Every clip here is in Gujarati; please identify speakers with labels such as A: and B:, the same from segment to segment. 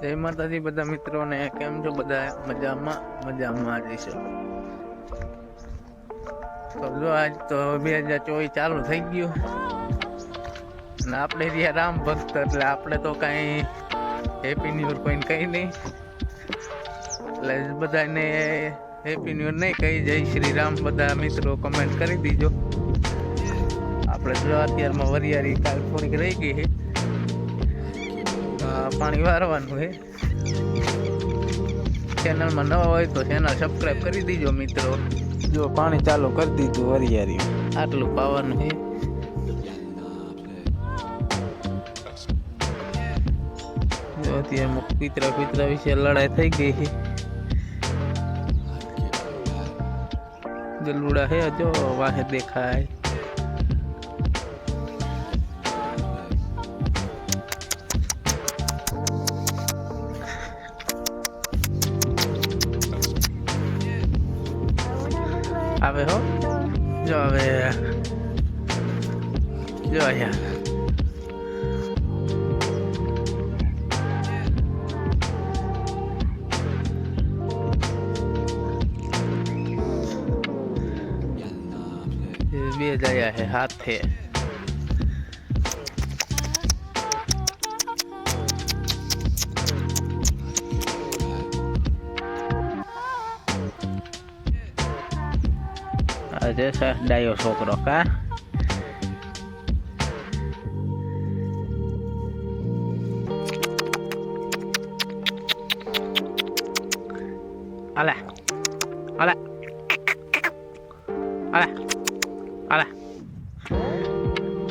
A: જય માતાજી બધા મિત્રોને, કેમ છો બધા? મજામાં મજામાં જઈશું તો જો આજ તો બે હજાર ચોવીસ ચાલુ થઈ ગયું. ને આપણે ત્યાં રામ ભક્ત, એટલે આપણે તો કાંઈ હેપી ન્યુ યર કોઈને કહી નહીં. એટલે બધાને હેપી ન્યુ નહીં કહી. જય શ્રી રામ. બધા મિત્રો કમેન્ટ કરી દીજો. આપણે જો અત્યારમાં વરિયાળી કાલ થોડીક રહી ગઈ છે. પાણી વારવાનું છે ચેનલમાં નવા હોય તો ચેનલ સબસ્ક્રાઈબ કરી દીજો મિત્રો.
B: જો પાણી ચાલુ કરી દીધું વરિયારી
A: આટલું પાવાનું છે જો અત્યારમાં કૂતરા કૂતરા વિશે લડાઈ થઈ ગઈ છે ગલુડા હે જો વાહે દેખાય. જો અહીંયા. બે જયા છે હાથે આજે છે ડાયો છોકરો કા? અલા અલા અલા અલા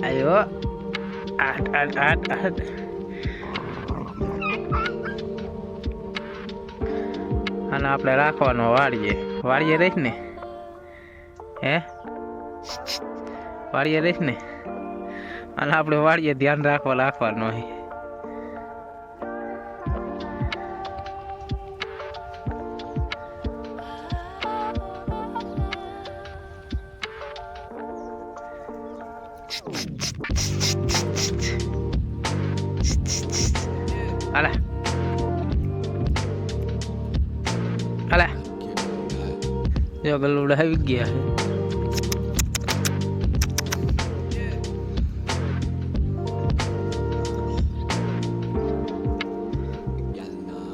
A: આયો આટ આટ આટ આટ આને આપણે રાખવાનો વાળીએ વાળીએ રહીશ ને હે વાળીએ રહીશ ને અને આપણે વાળીએ ધ્યાન રાખવા રાખવાનું હોય Alah. જો ગલુડા આવી ગયા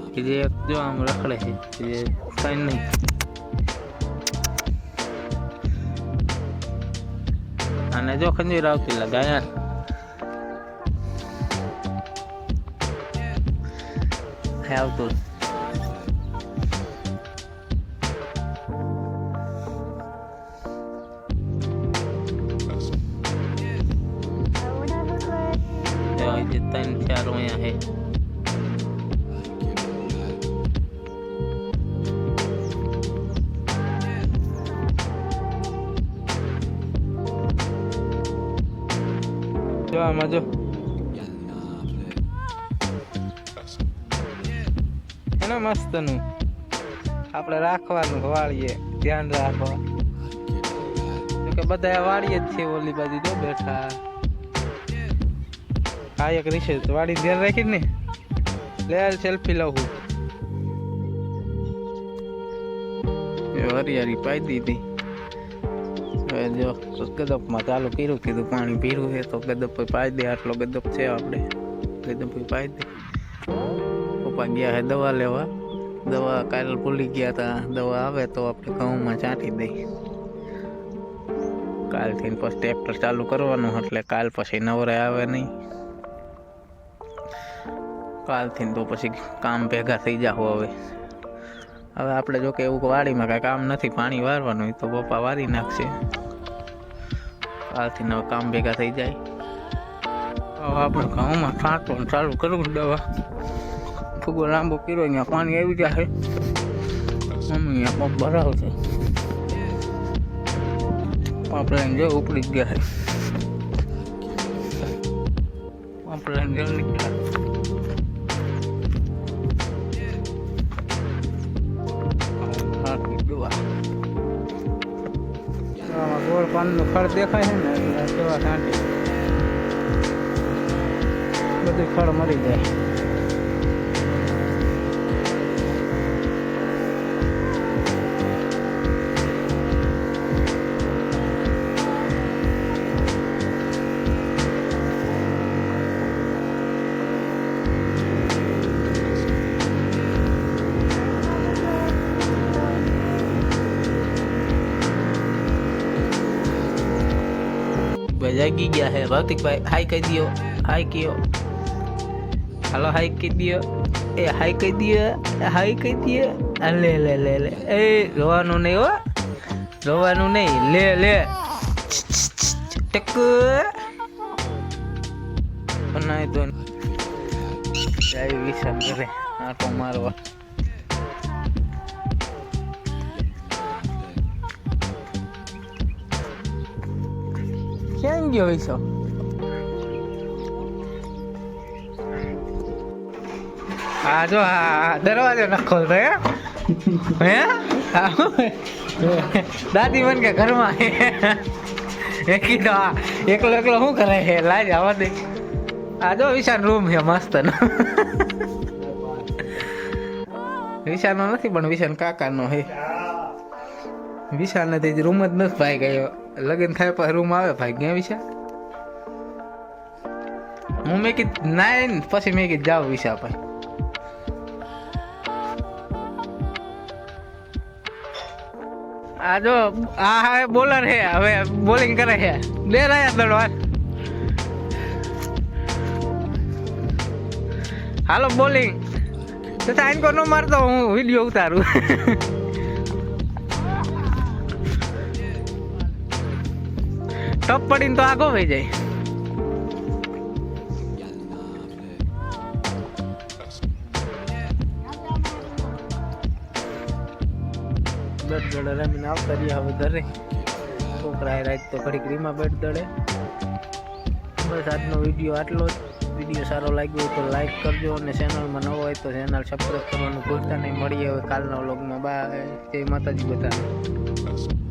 A: છે બીજી એક જો આમ રખડે છે બીજી કઈ નહીં અને જો ખંજીર આવતી લગાયા આવતું અહીંયા મસ્તનું. આપણે રાખવાનું, વાળીએ, ધ્યાન રાખવા. કે બધા વાળીએ જ છે ઓલી બાજુ જો બેઠા. આ એક રીશે વાડી ધ્યાન રાખી ને. લે સેલ્ફી લઉં હરિયાળી પાઈ દીધી. હવે જો ગદપમાં ચાલુ કર્યું, કીધું પાણી પીરું છે, તો ગદપ પાઈ દે, આટલો ગદપ છે આપણે. ગદપ પાઈ દે. પપ્પા ગયા છે દવા લેવા. દવા કાલ ભૂલી ગયા હતા. દવા આવે તો આપણે ઘઉંમાં છાંટી દઈએ કાલથી પછી ટ્રેક્ટર ચાલુ કરવાનું, એટલે કાલ પછી નવરે આવે નહીં. કાલથી તો પછી કામ ભેગા થઈ જાવ હવે. હવે આપણે જો કે એવું વાડીમાં કાંઈ કામ નથી, પાણી વારવાનું તો પપ્પા વારી નાખશે. કાલથી હવે કામ ભેગા થઈ જાય. હવે આપણે ઘઉંમાં છાંટવાનું ચાલુ કરવું દવા. ફૂગો લાંબો કર્યો, અહીંયા પાણી આવી જાય મમ્મી અહીંયા પંપ ભરાવશે. આપણે જો ઉપડી ગયા છે આપણે જો ગોળ પાનનું ખડ દેખાય છે ને એટલે દવા છાંટી બધું ખડ મરી જાય.
B: જાગી ગયા હે. ભૌતિકભાઈ હાઈ કહી દયો. હાઈ કયો. હાલો હાઈ કહી દો એ હાઈ કહી દો હાઈ કહી દો લે લે લે લે. એ, રોવાનું નહીં હો. રોવાનું નહીં. લે લે. ટક. બનાવી
A: જાય વિશાલ કરે આટો મારવા. ક્યાં ગયો વિશાલ આ જો હા દરવાજો ન ખોલતો હે હે હું હે? દાદી મન કે ઘરમાં એકલો એકલો શું કરે છે લાજ આવવા દે આ જો વિશાલ રૂમ છે મસ્ત નો વિશાલ નથી પણ વિશાલ કાકા નો હે વિશાલ નથી રૂમ જ નથી ભાઈ ગયો લગ્ન થાય પછી રૂમ આવે, ભાઈ ગયા વિશાલ હું મેં કીધું નાય ને પછી મેં કીધું, જાઓ વિશે ભાઈ આ જો, આ હવે બોલર હે હવે બોલિંગ કરે છે. બે રહ્યા દડવા હાલો બોલિંગ તો સાઈન કોનો મારતો, હું વીડિયો ઉતારું. ટપ પડીને તો આગો વહી જાય. રમીને આવતા રહ્યા હવે ઘરે. છોકરા રાત તો ઘડીક રીમાં બેટ દડે. બસ આજનો વીડિયો આટલો જ. વીડિયો સારો લાગ્યો તો લાઈક કરજો અને ચેનલમાં નવો હોય તો ચેનલ સબસ્ક્રાઈબ કરવાનું નહીં. મળીએ કાલના વ્લોગમાં બાય. જય માતાજી બધા